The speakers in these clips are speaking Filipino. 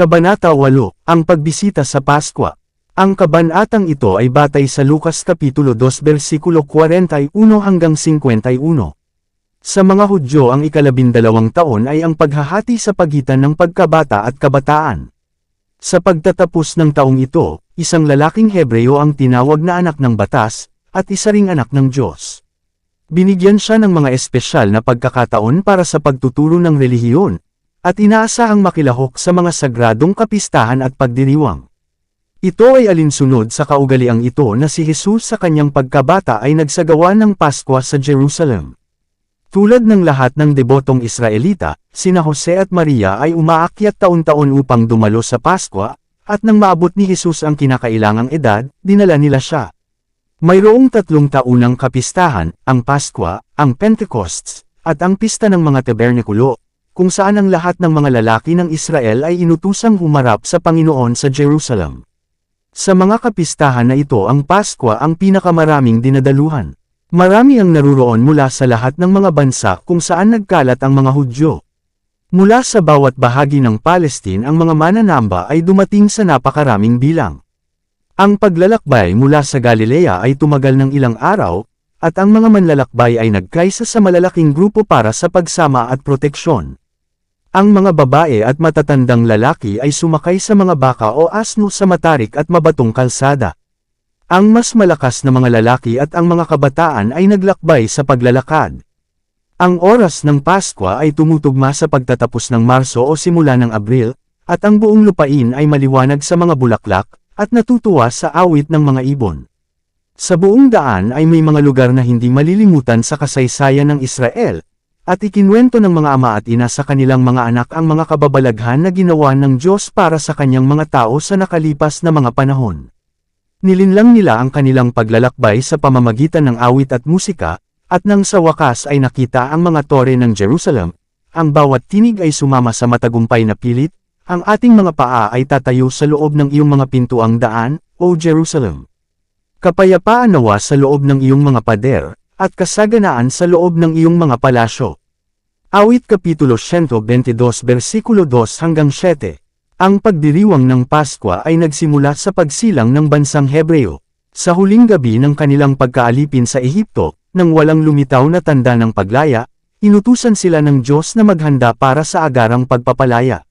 Kabanata 8, Ang pagbisita sa Paskwa. Ang kabanatang ito ay batay sa Lucas Kapitulo 2 versikulo 41 hanggang 51. Sa mga Hudyo ang ikalabindalawang taon ay ang paghahati sa pagitan ng pagkabata at kabataan. Sa pagtatapos ng taong ito, isang lalaking Hebreo ang tinawag na anak ng batas, at isa ring anak ng Diyos. Binigyan siya ng mga espesyal na pagkakataon para sa pagtuturo ng relihiyon, at inaasahang makilahok sa mga sagradong kapistahan at pagdiriwang. Ito ay alinsunod sa kaugaliang ito na si Jesus sa kanyang pagkabata ay nagsagawa ng Paskwa sa Jerusalem. Tulad ng lahat ng debotong Israelita, sina Jose at Maria ay umaakyat taon-taon upang dumalo sa Paskwa, at nang maabot ni Jesus ang kinakailangang edad, dinala nila siya. Mayroong tatlong taunang kapistahan, ang Paskwa, ang Pentecosts, at ang Pista ng mga Tabernikulo, kung saan ang lahat ng mga lalaki ng Israel ay inutusang humarap sa Panginoon sa Jerusalem. Sa mga kapistahan na ito ang Paskwa ang pinakamaraming dinadaluhan. Marami ang naruroon mula sa lahat ng mga bansa kung saan nagkalat ang mga Hudyo. Mula sa bawat bahagi ng Palestine ang mga mananamba ay dumating sa napakaraming bilang. Ang paglalakbay mula sa Galilea ay tumagal ng ilang araw, at ang mga manlalakbay ay nagkaisa sa malalaking grupo para sa pagsama at proteksyon. Ang mga babae at matatandang lalaki ay sumakay sa mga baka o asno sa matarik at mabatong kalsada. Ang mas malakas na mga lalaki at ang mga kabataan ay naglakbay sa paglalakad. Ang oras ng Paskwa ay tumutugma sa pagtatapos ng Marso o simula ng Abril, at ang buong lupain ay maliwanag sa mga bulaklak, at natutuwa sa awit ng mga ibon. Sa buong daan ay may mga lugar na hindi malilimutan sa kasaysayan ng Israel, at ikinwento ng mga ama at ina sa kanilang mga anak ang mga kababalaghan na ginawa ng Diyos para sa kanyang mga tao sa nakalipas na mga panahon. Nilinlang nila ang kanilang paglalakbay sa pamamagitan ng awit at musika, at nang sa wakas ay nakita ang mga tore ng Jerusalem, ang bawat tinig ay sumama sa matagumpay na pilit, ang ating mga paa ay tatayo sa loob ng iyong mga pintuang daan, O Jerusalem. Kapayapaan nawa sa loob ng iyong mga pader, at kasaganaan sa loob ng iyong mga palasyo. Awit Kapitulo 122 versikulo 2 hanggang 7 Ang pagdiriwang ng Paskwa ay nagsimula sa pagsilang ng bansang Hebreo. Sa huling gabi ng kanilang pagkaalipin sa Ehipto, nang walang lumitaw na tanda ng paglaya, inutusan sila ng Diyos na maghanda para sa agarang pagpapalaya.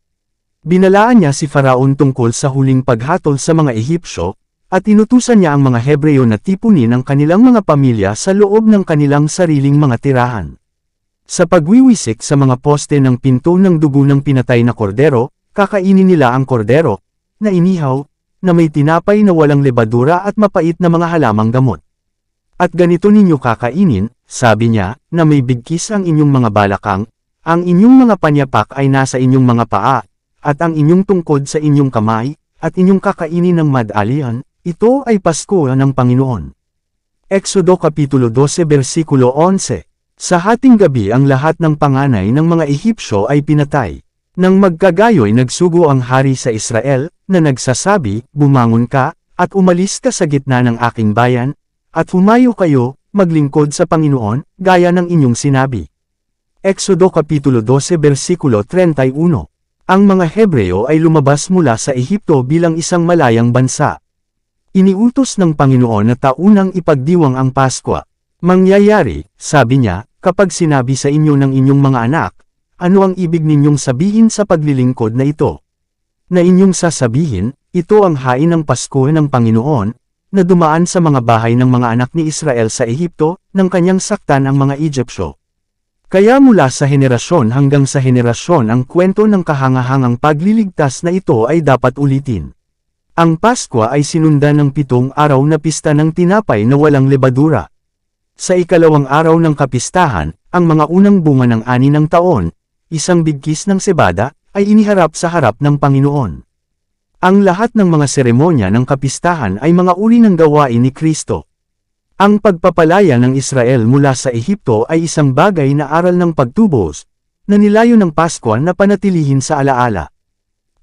Binalaan niya si Faraon tungkol sa huling paghatol sa mga Ehipsyo, at inutusan niya ang mga Hebreo na tipunin ang kanilang mga pamilya sa loob ng kanilang sariling mga tirahan. Sa pagwiwisik sa mga poste ng pinto ng dugo ng pinatay na kordero, kakainin nila ang kordero, na inihaw, na may tinapay na walang lebadura at mapait na mga halamang gamot. At ganito ninyo kakainin, sabi niya, na may bigkis ang inyong mga balakang, ang inyong mga panyapak ay nasa inyong mga paa, at ang inyong tungkod sa inyong kamay, at inyong kakainin ng madalian, ito ay Pasko ng Panginoon. Exodo Kapitulo 12 versikulo 11 Sa hating gabi ang lahat ng panganay ng mga Ehipsyo ay pinatay. Nang magkagayoy nagsugo ang hari sa Israel, na nagsasabi, Bumangon ka, at umalis ka sa gitna ng aking bayan, at humayo kayo, maglingkod sa Panginoon, gaya ng inyong sinabi. Exodo Kapitulo 12 versikulo 31 Ang mga Hebreo ay lumabas mula sa Ehipto bilang isang malayang bansa. Iniutos ng Panginoon na taunang ipagdiwang ang Paskwa. Mangyayari, sabi niya, kapag sinabi sa inyo ng inyong mga anak, ano ang ibig ninyong sabihin sa paglilingkod na ito? Na inyong sasabihin, ito ang hain ng Pasko ng Panginoon, na dumaan sa mga bahay ng mga anak ni Israel sa Ehipto, ng kanyang saktan ang mga Egyptyo. Kaya mula sa henerasyon hanggang sa henerasyon ang kwento ng kahangahangang pagliligtas na ito ay dapat ulitin. Ang Paskwa ay sinundan ng pitong araw na pista ng tinapay na walang lebadura. Sa ikalawang araw ng kapistahan, ang mga unang bunga ng ani ng taon, isang bigkis ng sebada, ay iniharap sa harap ng Panginoon. Ang lahat ng mga seremonya ng kapistahan ay mga uri ng gawain ni Kristo. Ang pagpapalaya ng Israel mula sa Ehipto ay isang bagay na aral ng pagtubos, na nilayo ng Paskwa na panatilihin sa alaala.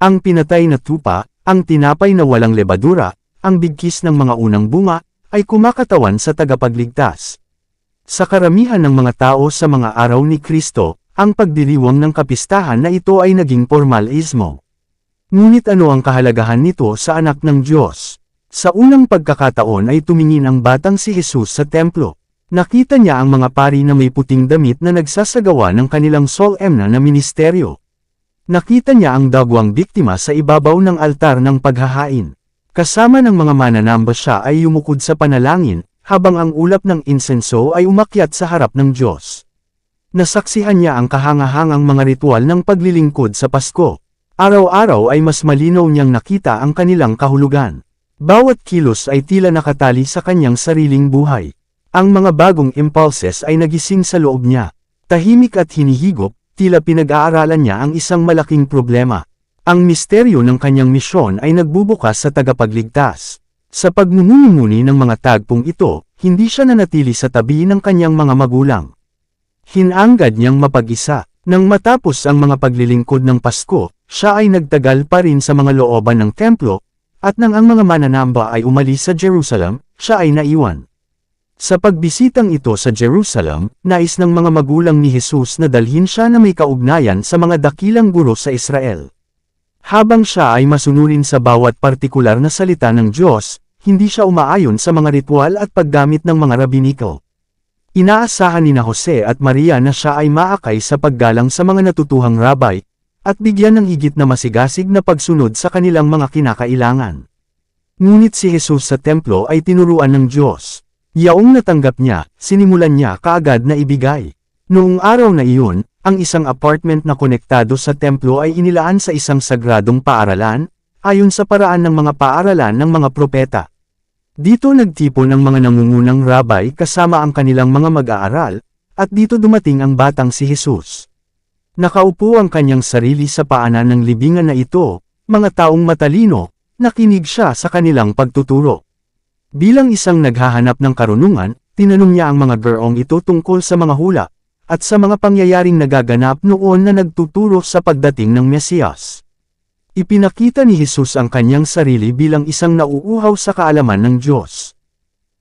Ang pinatay na tupa, ang tinapay na walang lebadura, ang bigkis ng mga unang bunga, ay kumakatawan sa tagapagligtas. Sa karamihan ng mga tao sa mga araw ni Kristo, ang pagdiriwang ng kapistahan na ito ay naging formalismo. Ngunit ano ang kahalagahan nito sa anak ng Diyos? Sa unang pagkakataon ay tumingin ang batang si Jesus sa templo. Nakita niya ang mga pari na may puting damit na nagsasagawa ng kanilang solemna na ministeryo. Nakita niya ang dagwang biktima sa ibabaw ng altar ng paghahain. Kasama ng mga mananamba siya ay yumukod sa panalangin, habang ang ulap ng insenso ay umakyat sa harap ng Diyos. Nasaksihan niya ang kahangahangang mga ritual ng paglilingkod sa Pasko. Araw-araw ay mas malinaw niyang nakita ang kanilang kahulugan. Bawat kilos ay tila nakatali sa kanyang sariling buhay. Ang mga bagong impulses ay nagising sa loob niya. Tahimik at hinihigop, tila pinag-aaralan niya ang isang malaking problema. Ang misteryo ng kanyang misyon ay nagbubukas sa tagapagligtas. Sa pagmumuni ng mga tagpong ito, hindi siya nanatili sa tabi ng kanyang mga magulang. Hinanggad niyang mapag-isa. Nang matapos ang mga paglilingkod ng Pasko, siya ay nagtagal pa rin sa mga looban ng templo, at nang ang mga mananamba ay umalis sa Jerusalem, siya ay naiwan. Sa pagbisitang ito sa Jerusalem, nais ng mga magulang ni Jesus na dalhin siya na may kaugnayan sa mga dakilang guro sa Israel. Habang siya ay masunurin sa bawat partikular na salita ng Diyos, hindi siya umaayon sa mga ritual at paggamit ng mga rabiniko. Inaasahan ni na Jose at Maria na siya ay maakay sa paggalang sa mga natutuhang rabay, at bigyan ng higit na masigasig na pagsunod sa kanilang mga kinakailangan. Ngunit si Jesus sa templo ay tinuruan ng Diyos. Yaong natanggap niya, sinimulan niya kaagad na ibigay. Noong araw na iyon, ang isang apartment na konektado sa templo ay inilaan sa isang sagradong paaralan, ayon sa paraan ng mga paaralan ng mga propeta. Dito nagtipon ang mga nangungunang rabay kasama ang kanilang mga mag-aaral, at dito dumating ang batang si Jesus. Nakaupo ang kanyang sarili sa paanan ng libingan na ito, mga taong matalino, nakinig siya sa kanilang pagtuturo. Bilang isang naghahanap ng karunungan, tinanong niya ang mga gerong ito tungkol sa mga hula, at sa mga pangyayaring nagaganap noon na nagtuturo sa pagdating ng Mesiyas. Ipinakita ni Jesus ang kanyang sarili bilang isang nauuhaw sa kaalaman ng Diyos.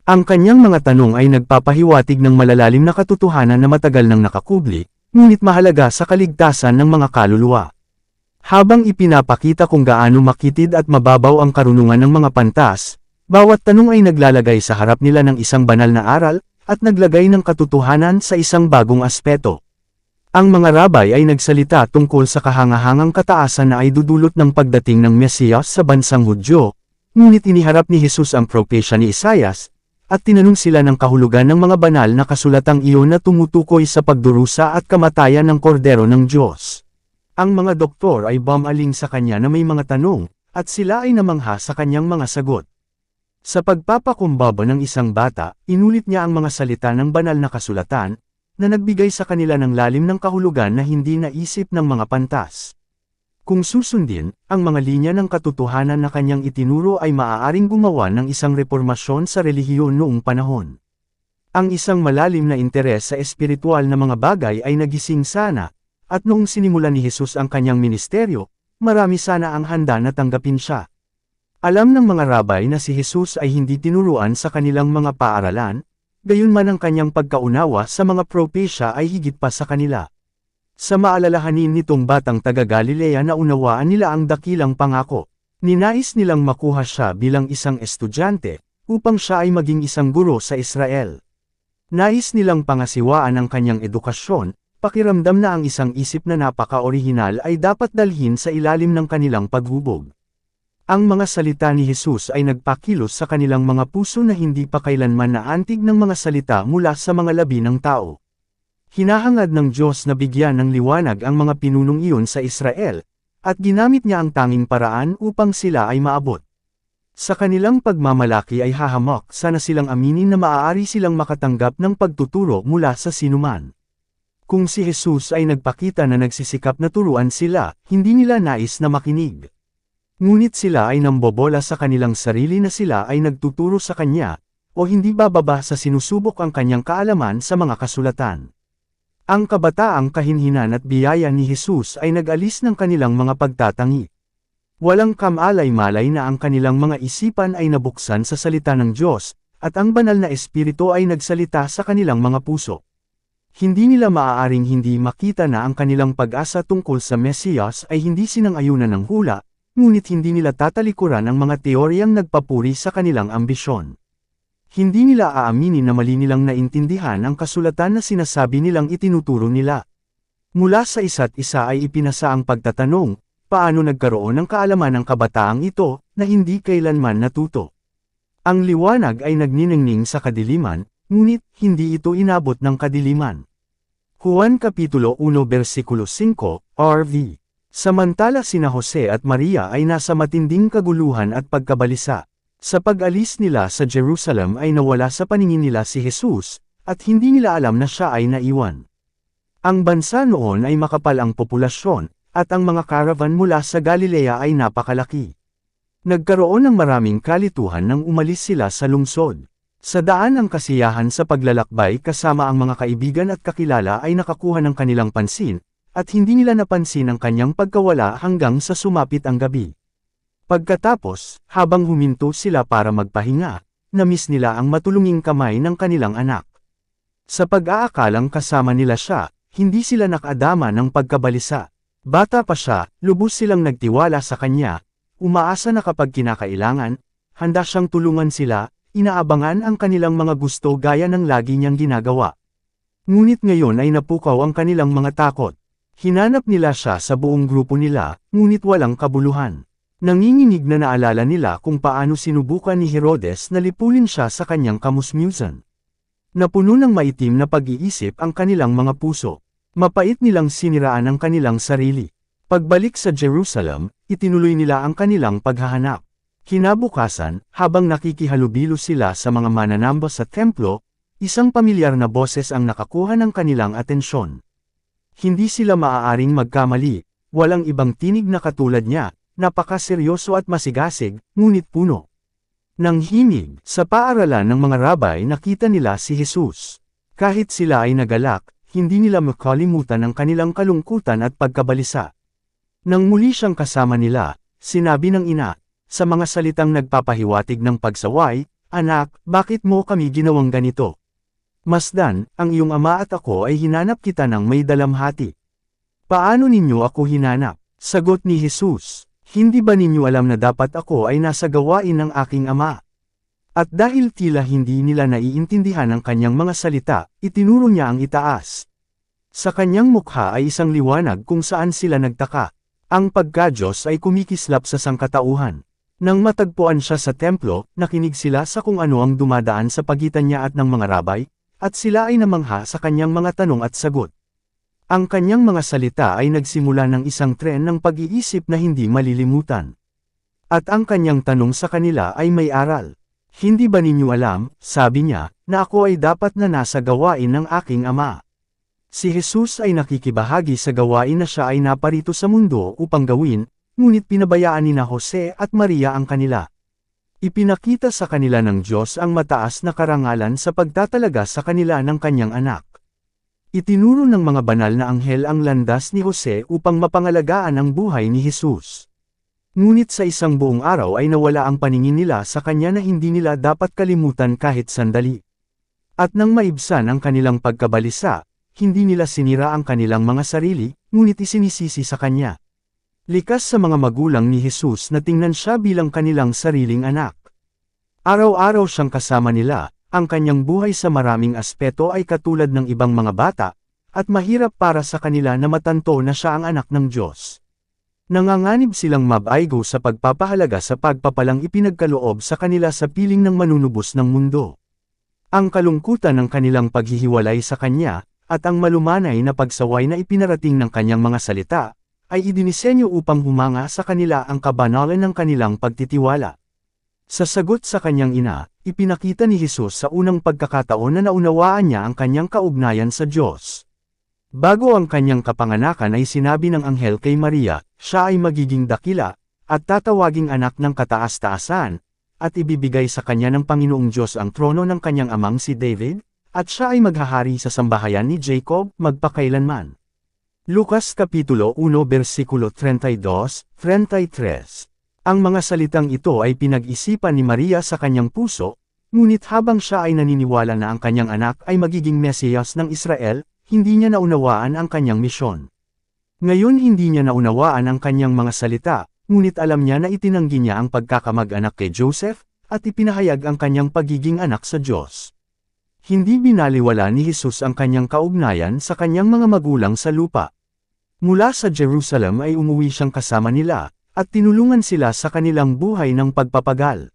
Ang kanyang mga tanong ay nagpapahiwatig ng malalalim na katotohanan na matagal nang nakakubli, ngunit mahalaga sa kaligtasan ng mga kaluluwa. Habang ipinapakita kung gaano makitid at mababaw ang karunungan ng mga pantas, bawat tanong ay naglalagay sa harap nila ng isang banal na aral, at naglagay ng katotohanan sa isang bagong aspeto. Ang mga rabay ay nagsalita tungkol sa kahangahangang kataasan na ay dudulot ng pagdating ng Mesiyas sa bansang Hudyo, ngunit iniharap ni Jesus ang propesya ni Isayas, at tinanong sila ng kahulugan ng mga banal na kasulatang iyon na tumutukoy sa pagdurusa at kamatayan ng kordero ng Diyos. Ang mga doktor ay bumaling sa kanya na may mga tanong, at sila ay namangha sa kanyang mga sagot. Sa pagpapakumbaba ng isang bata, inulit niya ang mga salita ng banal na kasulatan, na nagbigay sa kanila ng lalim ng kahulugan na hindi naisip ng mga pantas. Kung susundin, ang mga linya ng katotohanan na kanyang itinuro ay maaaring gumawa ng isang reformasyon sa relihiyon noong panahon. Ang isang malalim na interes sa espiritual na mga bagay ay nagising sana, at noong sinimulan ni Jesus ang kanyang ministeryo, marami sana ang handa na tanggapin siya. Alam ng mga rabay na si Jesus ay hindi tinuruan sa kanilang mga paaralan, Gayunman ang kanyang pagkaunawa sa mga propesya ay higit pa sa kanila. Sa maalalahanin nitong batang taga Galilea na unawaan nila ang dakilang pangako. Ninais nilang makuha siya bilang isang estudyante, upang siya ay maging isang guro sa Israel. Nais nilang pangasiwaan ang kanyang edukasyon, pakiramdam na ang isang isip na napaka-orihinal ay dapat dalhin sa ilalim ng kanilang paghubog. Ang mga salita ni Jesus ay nagpakilos sa kanilang mga puso na hindi pa kailanman naantig ng mga salita mula sa mga labi ng tao. Hinahangad ng Diyos na bigyan ng liwanag ang mga pinunong iyon sa Israel, at ginamit niya ang tanging paraan upang sila ay maabot. Sa kanilang pagmamalaki ay hahamak sana silang aminin na maaari silang makatanggap ng pagtuturo mula sa sinuman. Kung si Jesus ay nagpakita na nagsisikap na turuan sila, hindi nila nais na makinig. Ngunit sila ay nambobola sa kanilang sarili na sila ay nagtuturo sa kanya, o hindi bababa sa sinusubok ang kanyang kaalaman sa mga kasulatan. Ang kabataang kahinhinan at biyaya ni Jesus ay nag-alis ng kanilang mga pagtatangi. Walang kamalay-malay na ang kanilang mga isipan ay nabuksan sa salita ng Diyos, at ang banal na espiritu ay nagsalita sa kanilang mga puso. Hindi nila maaaring hindi makita na ang kanilang pag-asa tungkol sa Mesiyas ay hindi sinang ayunan ng hula, ngunit hindi nila tatalikuran ang mga teoryang nagpapuri sa kanilang ambisyon. Hindi nila aaminin na mali nilang naintindihan ang kasulatan na sinasabi nilang itinuturo nila. Mula sa isa't isa ay ipinasa ang pagtatanong, paano nagkaroon ng kaalaman ng kabataang ito, na hindi kailanman natuto. Ang liwanag ay nagniningning sa kadiliman, ngunit hindi ito inabot ng kadiliman. Juan Kapitulo 1 Versikulo 5, RV Samantala sina Jose at Maria ay nasa matinding kaguluhan at pagkabalisa. Sa pag-alis nila sa Jerusalem ay nawala sa paningin nila si Jesus, at hindi nila alam na siya ay naiwan. Ang bansa noon ay makapal ang populasyon, at ang mga caravan mula sa Galilea ay napakalaki. Nagkaroon ng maraming kalituhan nang umalis sila sa lungsod. Sa daan ang kasiyahan sa paglalakbay kasama ang mga kaibigan at kakilala ay nakakuha ng kanilang pansin, at hindi nila napansin ang kanyang pagkawala hanggang sa sumapit ang gabi. Pagkatapos, habang huminto sila para magpahinga, namiss nila ang matulunging kamay ng kanilang anak. Sa pag-aakalang kasama nila siya, hindi sila nakadama ng pagkabalisa. Bata pa siya, lubos silang nagtiwala sa kanya, umaasa na kapag kinakailangan, handa siyang tulungan sila, inaabangan ang kanilang mga gusto gaya ng lagi niyang ginagawa. Ngunit ngayon ay napukaw ang kanilang mga takot. Hinanap nila siya sa buong grupo nila, ngunit walang kabuluhan. Nanginginig na naalala nila kung paano sinubukan ni Herodes na lipulin siya sa kanyang kamusmusan. Napuno ng maitim na pag-iisip ang kanilang mga puso. Mapait nilang siniraan ang kanilang sarili. Pagbalik sa Jerusalem, itinuloy nila ang kanilang paghahanap. Kinabukasan, habang nakikihalubilo sila sa mga mananamba sa templo, isang pamilyar na boses ang nakakuha ng kanilang atensyon. Hindi sila maaaring magkamali, walang ibang tinig na katulad niya, napakaseryoso at masigasig, ngunit puno. Nang himig, sa paaralan ng mga rabay nakita nila si Jesus. Kahit sila ay nagalak, hindi nila makalimutan ang kanilang kalungkutan at pagkabalisa. Nang muli siyang kasama nila, sinabi ng ina, sa mga salitang nagpapahiwatig ng pagsaway, Anak, bakit mo kami ginawang ganito? Masdan, ang iyong ama at ako ay hinanap kita ng may dalamhati. Paano ninyo ako hinanap? Sagot ni Jesus, Hindi ba ninyo alam na dapat ako ay nasa gawain ng aking ama? At dahil tila hindi nila naiintindihan ang kanyang mga salita, itinuro niya ang itaas. Sa kanyang mukha ay isang liwanag kung saan sila nagtaka. Ang pagkadyos ay kumikislap sa sangkatauhan. Nang matagpuan siya sa templo, nakinig sila sa kung ano ang dumadaan sa pagitan niya at ng mga rabay, at sila ay namangha sa kanyang mga tanong at sagot. Ang kanyang mga salita ay nagsimula ng isang tren ng pag-iisip na hindi malilimutan. At ang kanyang tanong sa kanila ay may aral. Hindi ba ninyo alam, sabi niya, na ako ay dapat na nasa gawain ng aking ama? Si Jesus ay nakikibahagi sa gawain na siya ay naparito sa mundo upang gawin, ngunit pinabayaan ni na Jose at Maria ang kanila. Ipinakita sa kanila ng Diyos ang mataas na karangalan sa pagtatalaga sa kanila ng kanyang anak. Itinuro ng mga banal na anghel ang landas ni Jose upang mapangalagaan ang buhay ni Jesus. Ngunit sa isang buong araw ay nawala ang paningin nila sa kanya na hindi nila dapat kalimutan kahit sandali. At nang maibsan ang kanilang pagkabalisa, hindi nila sinira ang kanilang mga sarili, ngunit isinisisi sa kanya. Likas sa mga magulang ni Jesus na tingnan siya bilang kanilang sariling anak. Araw-araw siyang kasama nila, ang kanyang buhay sa maraming aspeto ay katulad ng ibang mga bata, at mahirap para sa kanila na matanto na siya ang anak ng Diyos. Nanganganib silang mabaigo sa pagpapahalaga sa pagpapalang ipinagkaloob sa kanila sa piling ng manunubos ng mundo. Ang kalungkutan ng kanilang paghihiwalay sa kanya, at ang malumanay na pagsaway na ipinarating ng kanyang mga salita, ay idinisenyo upang humanga sa kanila ang kabanalan ng kanilang pagtitiwala. Sa sagot sa kanyang ina, ipinakita ni Jesus sa unang pagkakataon na naunawaan niya ang kanyang kaugnayan sa Diyos. Bago ang kanyang kapanganakan ay sinabi ng anghel kay Maria, siya ay magiging dakila, at tatawaging anak ng kataas-taasan, at ibibigay sa kanya ng Panginoong Diyos ang trono ng kanyang amang si David, at siya ay maghahari sa sambahayan ni Jacob magpakailanman. Lucas Kapitulo 1 Versikulo 32-33 Ang mga salitang ito ay pinag-isipan ni Maria sa kanyang puso, ngunit habang siya ay naniniwala na ang kanyang anak ay magiging Mesiyas ng Israel, hindi niya naunawaan ang kanyang misyon. Ngayon hindi niya naunawaan ang kanyang mga salita, ngunit alam niya na itinanggi niya ang pagkakamag-anak kay Joseph, at ipinahayag ang kanyang pagiging anak sa Diyos. Hindi binaliwala ni Jesus ang kanyang kaugnayan sa kanyang mga magulang sa lupa. Mula sa Jerusalem ay umuwi siyang kasama nila, at tinulungan sila sa kanilang buhay ng pagpapagal.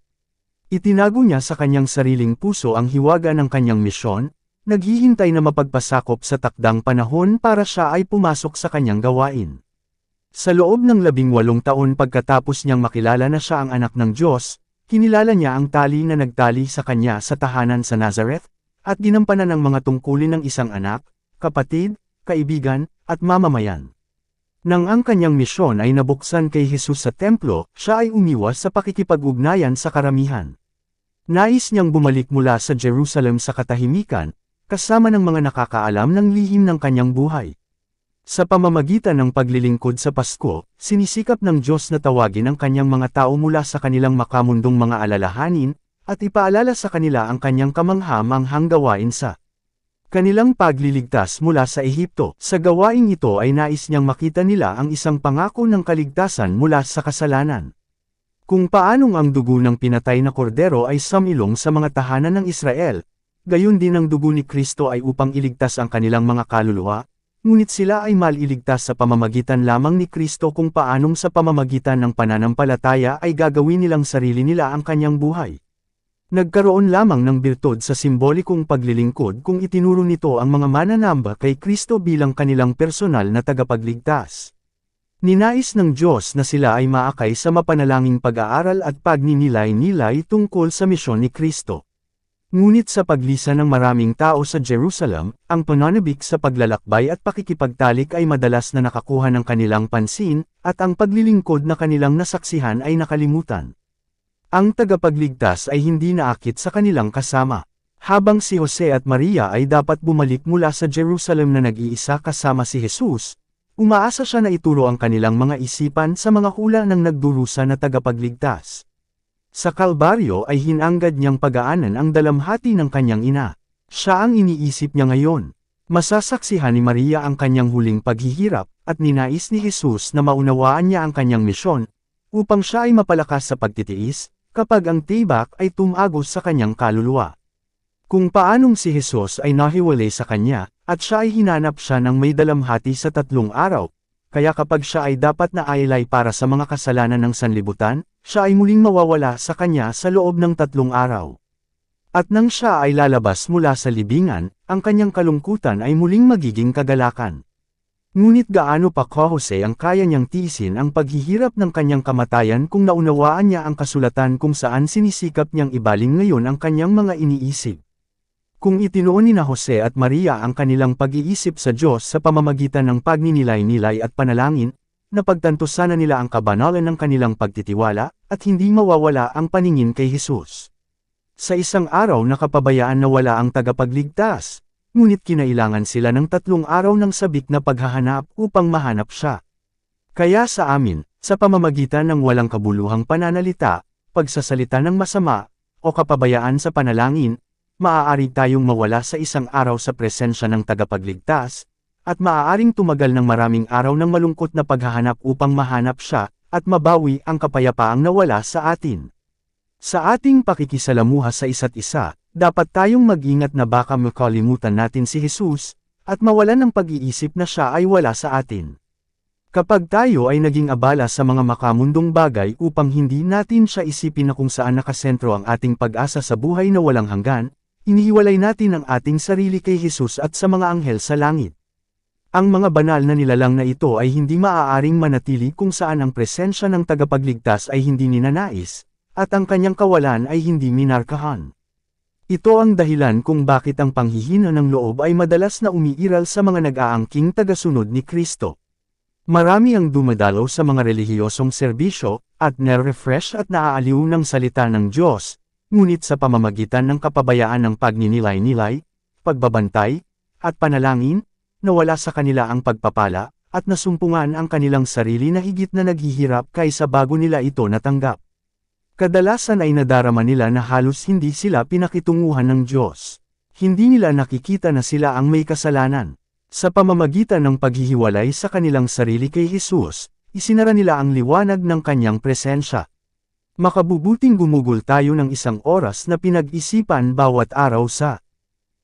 Itinago niya sa kanyang sariling puso ang hiwaga ng kanyang misyon, naghihintay na mapagpasakop sa takdang panahon para siya ay pumasok sa kanyang gawain. Sa loob ng labing walong taon pagkatapos niyang makilala na siya ang anak ng Diyos, kinilala niya ang tali na nagtali sa kanya sa tahanan sa Nazareth, at ginampanan ng mga tungkulin ng isang anak, kapatid, kaibigan, at mamamayan. Nang ang kanyang misyon ay nabuksan kay Jesus sa templo, siya ay umiwas sa pakikipag-ugnayan sa karamihan. Nais niyang bumalik mula sa Jerusalem sa katahimikan, kasama ng mga nakakaalam ng lihim ng kanyang buhay. Sa pamamagitan ng paglilingkod sa Pasko, sinisikap ng Diyos na tawagin ang kanyang mga tao mula sa kanilang makamundong mga alalahanin, at ipaalala sa kanila ang kanyang kamangha-manghang gawain sa Kanilang pagliligtas mula sa Ehipto, sa gawaing ito ay nais niyang makita nila ang isang pangako ng kaligtasan mula sa kasalanan. Kung paanong ang dugo ng pinatay na kordero ay samilong sa mga tahanan ng Israel, gayon din ang dugo ni Kristo ay upang iligtas ang kanilang mga kaluluwa, ngunit sila ay maliligtas sa pamamagitan lamang ni Kristo kung paanong sa pamamagitan ng pananampalataya ay gagawin nilang sarili nila ang kanyang buhay. Nagkaroon lamang ng birtod sa simbolikong paglilingkod kung itinuro nito ang mga mananamba kay Kristo bilang kanilang personal na tagapagligtas. Ninais ng Diyos na sila ay maakay sa mapanalangin pag-aaral at pagninilay-nilay tungkol sa misyon ni Kristo. Ngunit sa paglisa ng maraming tao sa Jerusalem, ang pananabik sa paglalakbay at pakikipagtalik ay madalas na nakakuha ng kanilang pansin, at ang paglilingkod na kanilang nasaksihan ay nakalimutan. Ang tagapagligtas ay hindi naakit sa kanilang kasama. Habang si Jose at Maria ay dapat bumalik mula sa Jerusalem na nag-iisa kasama si Jesus, umaasa siya na ituro ang kanilang mga isipan sa mga hula ng nagdurusa na tagapagligtas. Sa Kalbaryo ay hinanggad niyang pagaanan ang dalamhati ng kanyang ina. Siya ang iniisip niya ngayon. Masasaksihan ni Maria ang kanyang huling paghihirap, at ninais ni Jesus na maunawaan niya ang kanyang misyon, upang siya ay mapalakas sa pagtitiis, kapag ang tibak ay tumagos sa kanyang kaluluwa. Kung paanong si Jesus ay nahiwalay sa kanya, at siya ay hinanap siya ng may dalamhati sa tatlong araw, kaya kapag siya ay dapat na ailay para sa mga kasalanan ng sanlibutan, siya ay muling mawawala sa kanya sa loob ng tatlong araw. At nang siya ay lalabas mula sa libingan, ang kanyang kalungkutan ay muling magiging kagalakan. Ngunit gaano pa ko Jose ang kaya niyang tiisin ang paghihirap ng kanyang kamatayan kung naunawaan niya ang kasulatan kung saan sinisikap niyang ibaling ngayon ang kanyang mga iniisip. Kung itinuon ni na Jose at Maria ang kanilang pag-iisip sa Diyos sa pamamagitan ng pagninilay-nilay at panalangin, napagtanto sana nila ang kabanalan ng kanilang pagtitiwala, at hindi mawawala ang paningin kay Jesus. Sa isang araw nakapabayaan na wala ang tagapagligtas, ngunit kinailangan sila ng tatlong araw ng sabik na paghahanap upang mahanap siya. Kaya sa amin, sa pamamagitan ng walang kabuluhang pananalita, pagsasalita ng masama, o kapabayaan sa panalangin, maaari tayong mawala sa isang araw sa presensya ng tagapagligtas, at maaaring tumagal ng maraming araw ng malungkot na paghahanap upang mahanap siya, at mabawi ang kapayapaang nawala sa atin. Sa ating pakikisalamuha sa isa't isa, dapat tayong mag-ingat na baka makalimutan natin si Jesus, at mawalan ng pag-iisip na siya ay wala sa atin. Kapag tayo ay naging abala sa mga makamundong bagay upang hindi natin siya isipin na kung saan nakasentro ang ating pag-asa sa buhay na walang hanggan, inihiwalay natin ang ating sarili kay Jesus at sa mga anghel sa langit. Ang mga banal na nilalang na ito ay hindi maaaring manatili kung saan ang presensya ng tagapagligtas ay hindi ninanais, at ang kanyang kawalan ay hindi minarkahan. Ito ang dahilan kung bakit ang panghihina ng loob ay madalas na umiiral sa mga nag-aangking tagasunod ni Kristo. Marami ang dumadalo sa mga relihiyosong serbisyo, at nare-refresh at naaaliw ng salita ng Diyos, ngunit sa pamamagitan ng kapabayaan ng pagninilay-nilay, pagbabantay, at panalangin, nawala sa kanila ang pagpapala, at nasumpungan ang kanilang sarili na higit na naghihirap kaysa bago nila ito natanggap. Kadalasan ay nadarama nila na halos hindi sila pinakitunguhan ng Diyos. Hindi nila nakikita na sila ang may kasalanan. Sa pamamagitan ng paghihiwalay sa kanilang sarili kay Jesus, isinara nila ang liwanag ng kanyang presensya. Makabubuting gumugol tayo ng isang oras na pinag-isipan bawat araw sa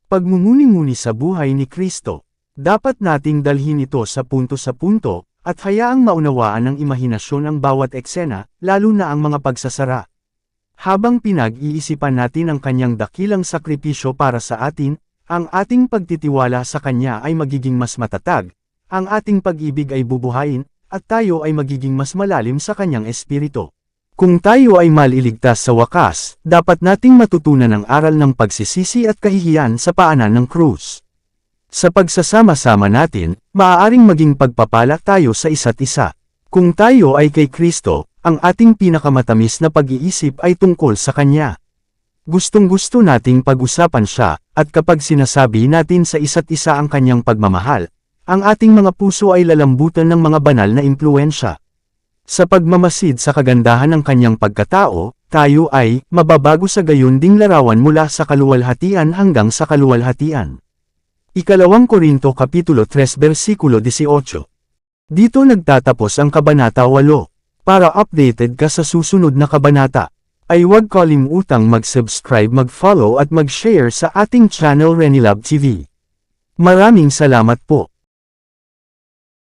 pagmumuni-muni sa buhay ni Kristo. Dapat nating dalhin ito sa punto sa punto, at hayaang maunawaan ng imahinasyon ang bawat eksena, lalo na ang mga pagsasara. Habang pinag-iisipan natin ang kanyang dakilang sakripisyo para sa atin, ang ating pagtitiwala sa kanya ay magiging mas matatag, ang ating pag-ibig ay bubuhayin, at tayo ay magiging mas malalim sa kanyang espiritu. Kung tayo ay maliligtas sa wakas, dapat nating matutunan ang aral ng pagsisisi at kahihiyan sa paanan ng krus. Sa pagsasama-sama natin, maaaring maging pagpapala tayo sa isa't isa. Kung tayo ay kay Kristo, ang ating pinakamatamis na pag-iisip ay tungkol sa Kanya. Gustong-gusto nating pag-usapan siya, at kapag sinasabi natin sa isa't isa ang Kanyang pagmamahal, ang ating mga puso ay lalambutan ng mga banal na impluensya. Sa pagmamasid sa kagandahan ng Kanyang pagkatao, tayo ay mababago sa gayon ding larawan mula sa kaluwalhatian hanggang sa kaluwalhatian. Ikalawang Korinto Kapitulo 3 Versikulo 18 Dito nagtatapos ang Kabanata 8. Para updated ka sa susunod na kabanata, ay huwag kalimutang mag-subscribe mag-follow at mag-share sa ating channel Renilab TV. Maraming salamat po.